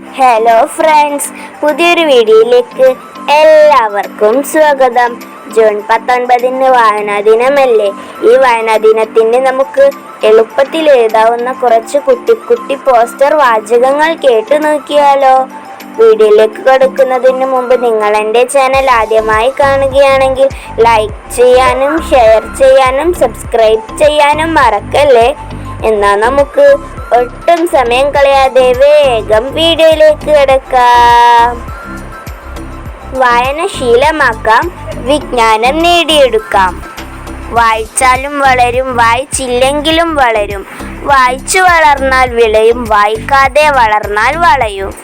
Hello friends പുതിയൊരു വീഡിയോയിലേക്ക് എല്ലാവർക്കും സ്വാഗതം. ജൂൺ പത്തൊൻപതിന് വായനാ ദിനമല്ലേ? ഈ വായനാ ദിനത്തിന് നമുക്ക് എളുപ്പത്തിൽ എഴുതാവുന്ന കുറച്ച് കുട്ടി കുട്ടി പോസ്റ്റർ വാചകങ്ങൾ കേട്ടു നോക്കിയാലോ? വീഡിയോയിലേക്ക് കടക്കുന്നതിന് മുമ്പ് നിങ്ങൾ എന്റെ ചാനൽ ആദ്യമായി കാണുകയാണെങ്കിൽ ലൈക്ക് ചെയ്യാനും ഷെയർ ചെയ്യാനും സബ്സ്ക്രൈബ് ചെയ്യാനും മറക്കല്ലേ? എന്നാ നമുക്ക് ഒട്ടും സമയം കളയാതെ വേഗം വീഡിയോയിലേക്ക് കിടക്കാം. വായന ശീലമാക്കാം വിജ്ഞാനം നേടിയെടുക്കാം. വായിച്ചാലും വളരും വായിച്ചില്ലെങ്കിലും വളരും. വായിച്ചു വളർന്നാൽ വിളയും വായിക്കാതെ വളർന്നാൽ വളയും.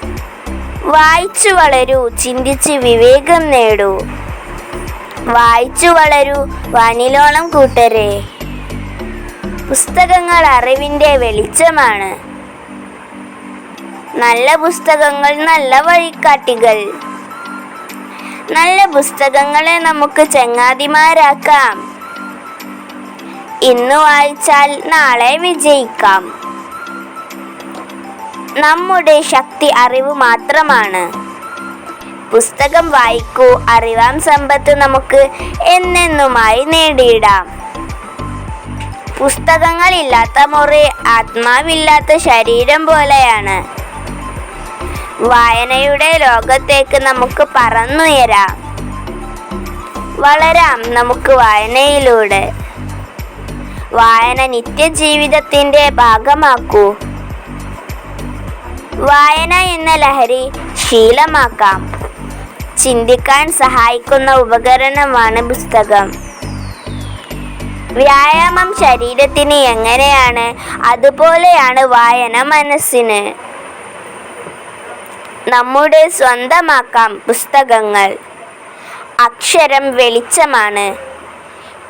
വായിച്ചു വളരൂ ചിന്തിച്ച് വിവേകം നേടൂ. വായിച്ചു വളരൂ വാനിലോളം കൂട്ടരെ. പുസ്തകങ്ങൾ അറിവിന്റെ വെളിച്ചമാണ്. നല്ല പുസ്തകങ്ങൾ നല്ല വഴികാട്ടികൾ. നല്ല പുസ്തകങ്ങളെ നമുക്ക് ചങ്ങാതിമാരാക്കാം. ഇന്ന് വായിച്ചാൽ നാളെ വിജയിക്കാം. നമ്മുടെ ശക്തി അറിവ് മാത്രമാണ്. പുസ്തകം വായിക്കൂ അറിവാം സമ്പത്ത് നമുക്ക് എന്നെന്നുമായി നേടിയിടാം. പുസ്തകങ്ങളില്ലാത്ത മുറി ആത്മാവില്ലാത്ത ശരീരം പോലെയാണ്. വായനയുടെ ലോകത്തേക്ക് നമുക്ക് പറന്നുയരാം. വളരാം നമുക്ക് വായനയിലൂടെ. വായന നിത്യജീവിതത്തിന്റെ ഭാഗമാക്കൂ. വായന എന്ന ലഹരി ശീലമാക്കാം. ചിന്തിക്കാൻ സഹായിക്കുന്ന ഉപകരണമാണ് പുസ്തകം. വ്യായാമം ശരീരത്തിന് എങ്ങനെയാണ്? അതുപോലെയാണ് വായന മനസ്സിന്. നമ്മുടെ സ്വന്തമാക്കാം പുസ്തകങ്ങൾ. അക്ഷരം വെളിച്ചമാണ്.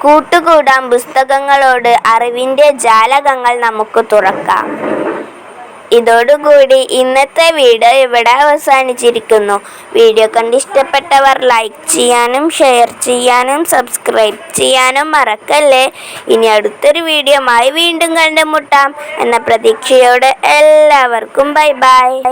കൂട്ടുകൂടാം പുസ്തകങ്ങളോട് അറിവിന്റെ ജാലകങ്ങൾ നമുക്ക് തുറക്കാം. ഇതോടുകൂടി ഇന്നത്തെ വീഡിയോ ഇവിടെ അവസാനിച്ചിരിക്കുന്നു. വീഡിയോ കണ്ട് ഇഷ്ടപ്പെട്ടവർ ലൈക്ക് ചെയ്യാനും ഷെയർ ചെയ്യാനും സബ്സ്ക്രൈബ് ചെയ്യാനും മറക്കല്ലേ? ഇനി അടുത്തൊരു വീഡിയോമായി വീണ്ടും കണ്ടുമുട്ടാം. എന്ന പ്രതീക്ഷയോടെ എല്ലാവർക്കും ബൈ ബൈ